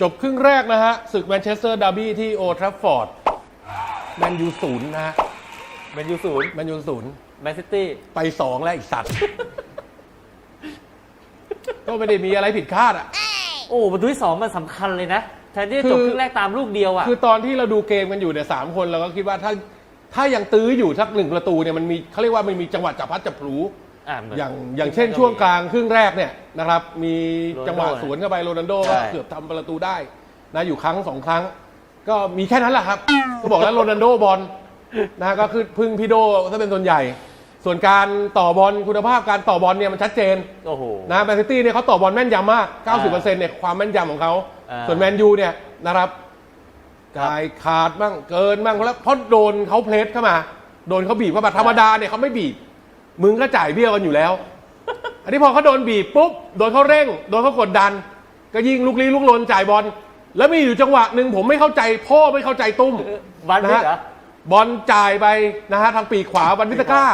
จบครึ่งแรกนะฮะศึกแมนเชสเตอร์ดาร์บี้ที่โอทรัฟฟอร์ดแมนยูศูนย์นะฮะแมนยูศูนย์แมนยูศูนย์แมนซิตี้ไปสองแล้วอีกสัตว์ ก็ไม่ได้มีอะไรผิดคาดอะ โอ้ประตูที่สองมันสำคัญเลยนะแทนที่จะจบคือ ครึ่งแรกตามลูกเดียวอะ คือตอนที่เราดูเกมกันอยู่เนี่ยสามคนเราก็คิดว่าถ้าถ้ายังตื้ออยู่สักหนึ่งประตูเนี่ยมันมีเขาเรียกว่ามันมีจังหวะจับพลัดจับพลู อ่าเหมือน อย่างอย่างเช่นช่วงกลางครึ่งแรกเนี่ยนะครับ มีโรนัลโดจังหวะสวนเข้าไปโรนัลโดใช่ก็เกือบทำประตูได้นะอยู่ครั้งสองครั้ง ก็มีแค่นั้นแหละครับ ก็บอกแล้วโรนัลโดบอลนะก็คือพึ่งพี่โดถ้าเป็นส่วนใหญ่ ส่วนการต่อบอลคุณภาพการต่อบอลเนี่ยมันชัดเจน โอ้โห นะแมนซิตี้เนี่ยเขาต่อบอลแม่นยำมาก90%เนี่ยความแม่นยำของเขา อ่าส่วนแมนยูเนี่ยนะครับครับ กายขาดบ้างเกินบ้างแล้วเพราะโดนเขาเพลสเข้ามา โดนเขาบีบเข้ามาธรรมดาเนี่ยเขาไม่บีบ มึงก็จ่ายเบี้ยกันอยู่แล้ว อันนี้พอเขาโดนบีบปุ๊บโดนเขาเร่ง โดนเขากดดัน ก็ยิงลุกลี้ลุกลนจ่ายบอลแล้วมีอยู่จังหวะหนึ่งผมไม่เข้าใจพ่อไม่เข้าใจตุ้มวันนะนี้ฮะเหรอ บอลจ่ายไปนะฮะทางปีกขวาวันวิตก้า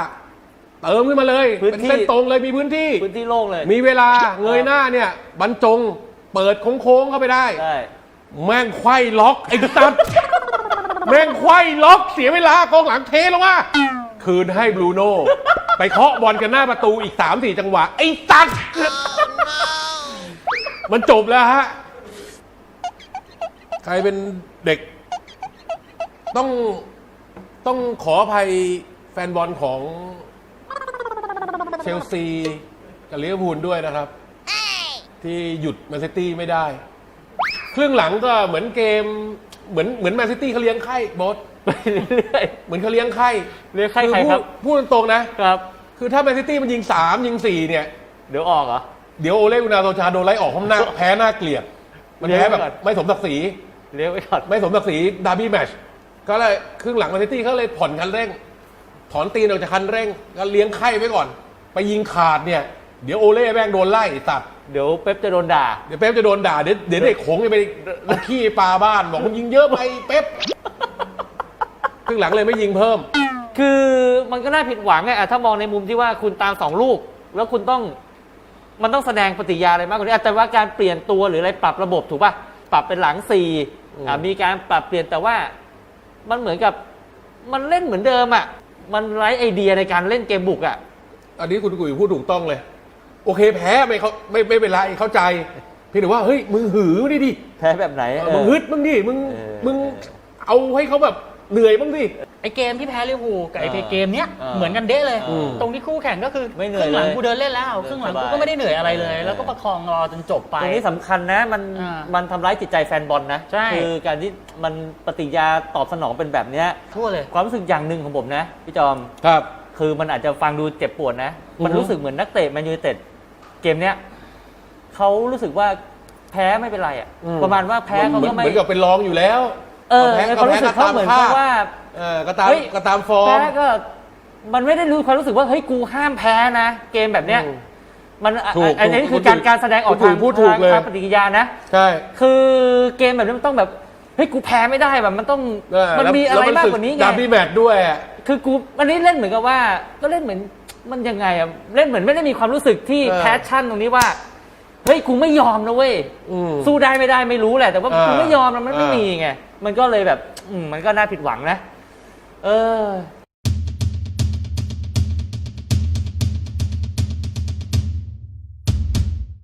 เติมขึ้นมาเลยพื้นเป็นที่เส้นตรงเลยมีพื้นที่ พื้นที่โล่งเลย มีเวลาเงยหน้าเนี่ยบรรจงเปิดโค้งๆเข้าไปได้ใช่แม่งไขว้ล็อกไอ้ตัด แม่งไขว้ล็อกเสียเวลากองหลังเทลงมาคืนให้บรูโน่ ไปเคาะบอลกันหน้าประตูอีก 3 4 จังหวะ ไอ้ตัดมันจบแล้วฮะ ใครเป็นเด็ก ต้องต้องขออภัยแฟนบอลของเชลซีกับลิเวอร์พูลด้วยนะครับ ที่หยุดแมนซิตี้ไม่ได้ ครึ่งหลังก็เหมือนเกม เหมือนเหมือนแมนซิตี้เขาเลี้ยงไข้โบอสไปเรื่อยเหมือนเขาเลี้ยงไข้เลี้ยงไข้ใครครับอพูดพูดตรงๆนะๆครับ คือถ้าแมนซิตี้มันยิง3ยิง4เนี่ย เดี๋ยวออกเหรอ เดี๋ยวโอเล่กุนาโซชาโดนไล่ออกเพราะหน้า แพ้หน้าเกลียด มันแพ้แบบเลี้ยงไว้ก่อน ไม่สมศักดิ์ศรีเลี้ยงไว้ก่อนไม่สมศักดิ์ศรีดาร์บี้แมตชก็เลยครึ่งหลังแมนซิตี้เขาเลยผ่อนคันเร่ง ถอนตีนออกจากคันเร่งก็เลี้ยงไข้ไว้ก่อน ไปยิงขาดเนี่ย เดี๋ยวโอเล่แม่งโดนไล่ตัดเดี๋ยวเป๊ปจะโดนด่า เดี๋ยวเป๊ปจะโดนด่าเดี๋ยวเดี๋ยวเด็กขงจะไปเอาขี้ปลาบ้านบอกมึงยิงเยอะไปเป๊ปครึ่งหลังเลยไม่ยิงเพิ่ม คือมันก็น่าผิดหวังไงอะถ้ามองในมุมที่ว่าคุณตามสองลูก แล้วคุณต้องมันต้องแสดงปฏิกิริยาอะไรมากกว่านี้อะแต่ว่าการเปลี่ยนตัวหรืออะไรปรับระบบถูกป่ะปรับเป็นหลังสี่อืมอะมีการปรับเปลี่ยนแต่ว่ามันเหมือนกับมันเล่นเหมือนเดิมอะมันไร้ไอเดียในการเล่นเกมบุกอะ อันนี้คุณกุยพูดถูกต้องเลย โอเคแพ้ไม่เขาไม่ไม่เป็นไรเข้าใจ เพียงแต่ว่าเฮ้ยมึงหือดิดิแพ้แบบไหนเออเออ มึงฮึดมึงดิมึงเออมึงเอาให้เขาแบบเหนื่อยบ้างดิ ไอเกมที่แพ้ลิเวอร์พูลกับไออ่าเกมเนี้ยอ่าเหมือนกันเด้เลย อืม ตรงที่คู่แข่งก็คือไม่เหนื่คอยรึ่งหลังเลยกูเดินเล่นแล้วครึ่งหลังสบายกูก็ไม่ได้เหนื่อยอะไรเลย เออ แล้วก็ประคองรอจนจบไป ตรงนี้สำคัญนะมันมันทำร้ายจิตใจแฟนบอลนะใช่ คือการที่มันปฏิกิริยาตอบสนองเป็นแบบเนี้ยทั่วเลย ความรู้สึกอย่างหนึ่งของผมนะพี่จอม ครับ คือมันอาจจะฟังดูเจ็บปวดนะ มันอือฮึรู้สึกเหมือนนักเตะแมนยูไนเต็ด เกมเนี้ยเขารู้สึกว่าแพ้ไม่เป็นไรอะประมาณว่าแพ้เขาเหมือก็นไม่เหมือนกับเป็นรองอยู่แล้วเออแพ้ในความรู้สึกเขาเหมือนกับว่า เออก็ตามเฮ้ย ก็ตามฟอร์ม แพ้ก็มันไม่ได้รู้ความรู้สึกว่าเฮ้ยกูห้ามแพ้นะ เกมแบบเนี้ยอืมมันอะถูกอันนี้ถูกคือการถูกการแสดงออกถูทากงพูดถูกเลย ทางปฏิกิริยานะ ใช่ คือเกมแบบนี้มันต้องแบบเฮ้ยกูแพ้ไม่ได้แบบมันต้องเออมันแล้วมีอะไรมากกว่านี้ไง ดาร์บี้แมตช์ด้วยอะ คือกูอันนี้เล่นเหมือนกับว่าก็เล่นเหมือน มันยังไงอะเล่นเหมือนไม่ได้มีความรู้สึกที่เออแพชชั่นตรงนี้ว่าเฮ้ยกูไม่ยอมนะเว้ยอืมสู้ได้ไม่ได้ไม่รู้แหละ แต่ว่าเออกูไม่ยอมนะมันไม่เออ มีไงมันก็เลยแบบอืมมันก็น่าผิดหวังนะ เออ